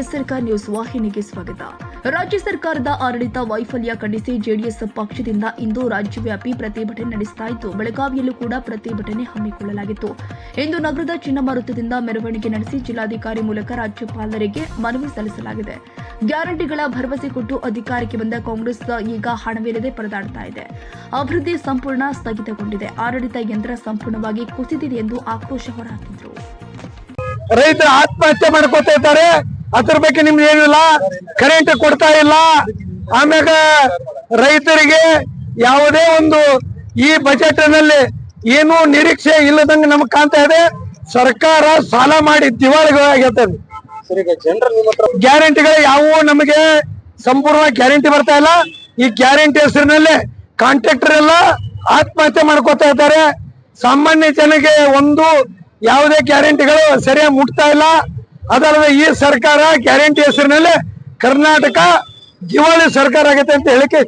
ಎಸ್ಆರ್ಕ news ವಾಹಿನಿಗೆ ಸ್ವಾಗತ. ರಾಜ್ಯ ಸರ್ಕಾರದ ಆಡಳಿತ ವೈಫಲ್ಯ ಖಂಡಿಸಿ ಜೆಡಿಎಸ್ ಪಕ್ಷದಿಂದ ಇಂದು ರಾಜ್ಯವ್ಯಾಪಿ ಪ್ರತಿಭಟನೆ ನಡೆಸ್ತಾ ಇತ್ತು. ಬೆಳಗಾವಿಯಲ್ಲೂ ಕೂಡ ಪ್ರತಿಭಟನೆ ಹಮ್ಮಿಕೊಳ್ಳಲಾಗಿತ್ತು. ಇಂದು ನಗರದ ಚಿನ್ನಮಾರುತದಿಂದ ಮೆರವಣಿಗೆ ನಡೆಸಿ ಜಿಲ್ಲಾಧಿಕಾರಿ ಮೂಲಕ ರಾಜ್ಯಪಾಲರಿಗೆ ಮನವಿ ಸಲ್ಲಿಸಲಾಗಿದೆ. ಗ್ಯಾರಂಟಿಗಳ ಭರವಸೆ ಕೊಟ್ಟು ಅಧಿಕಾರಕ್ಕೆ ಬಂದ ಕಾಂಗ್ರೆಸ್ ಈಗ ಹಣವಿಲ್ಲದೆ ಪರದಾಡ್ತಾ ಇದೆ. ಅಭಿವೃದ್ಧಿ ಸಂಪೂರ್ಣ ಸ್ಥಗಿತಗೊಂಡಿದೆ. ಆಡಳಿತ ಯಂತ್ರ ಸಂಪೂರ್ಣವಾಗಿ ಕುಸಿದಿದೆ ಎಂದು ಆಕ್ರೋಶ ಹೊರಹಾಕಿದರು. ರೈತರು ಆತ್ಮಹತ್ಯೆ ಮಾಡ್ಕೋತಾ ಇದ್ದಾರೆ. ಅದ್ರ ಬಗ್ಗೆ ನಿಮ್ಗೆ ಏನಿಲ್ಲ? ಕರೆಂಟ್ ಕೊಡ್ತಾ ಇಲ್ಲ. ಆಮ್ಯಾಗ ರೈತರಿಗೆ ಯಾವುದೇ ಒಂದು ಈ ಬಜೆಟ್ನಲ್ಲಿ ಏನು ನಿರೀಕ್ಷೆ ಇಲ್ಲದಂಗೆ ನಮಗ್ ಕಾಣ್ತಾ ಇದೆ. ಸರ್ಕಾರ ಸಾಲ ಮಾಡಿ ದಿವಾಳಿಗಳಾಗಿರ್ತದೆ ಗ್ಯಾರಂಟಿಗಳು ಯಾವುವು ನಮಗೆ ಸಂಪೂರ್ಣ ಗ್ಯಾರಂಟಿ ಬರ್ತಾ ಇಲ್ಲ. ಈ ಗ್ಯಾರಂಟಿ ಹೆಸರಿನಲ್ಲಿ ಕಾಂಟ್ರಾಕ್ಟರ್ ಎಲ್ಲ ಆತ್ಮಹತ್ಯೆ ಮಾಡ್ಕೋತಾ ಇದ್ದಾರೆ. ಸಾಮಾನ್ಯ ಜನಗೆ ಒಂದು ಯಾವುದೇ ಗ್ಯಾರಂಟಿಗಳು ಸರಿಯಾಗಿ ಮುಟ್ತಾ ಇಲ್ಲ. ಅದಲ್ಲದೆ ಈ ಸರ್ಕಾರ ಗ್ಯಾರಂಟಿ ಹೆಸರಿನಲ್ಲಿ ಕರ್ನಾಟಕ ದಿವಾಳಿ ಸರ್ಕಾರ ಆಗುತ್ತೆ ಅಂತ ಹೇಳಿಕೆ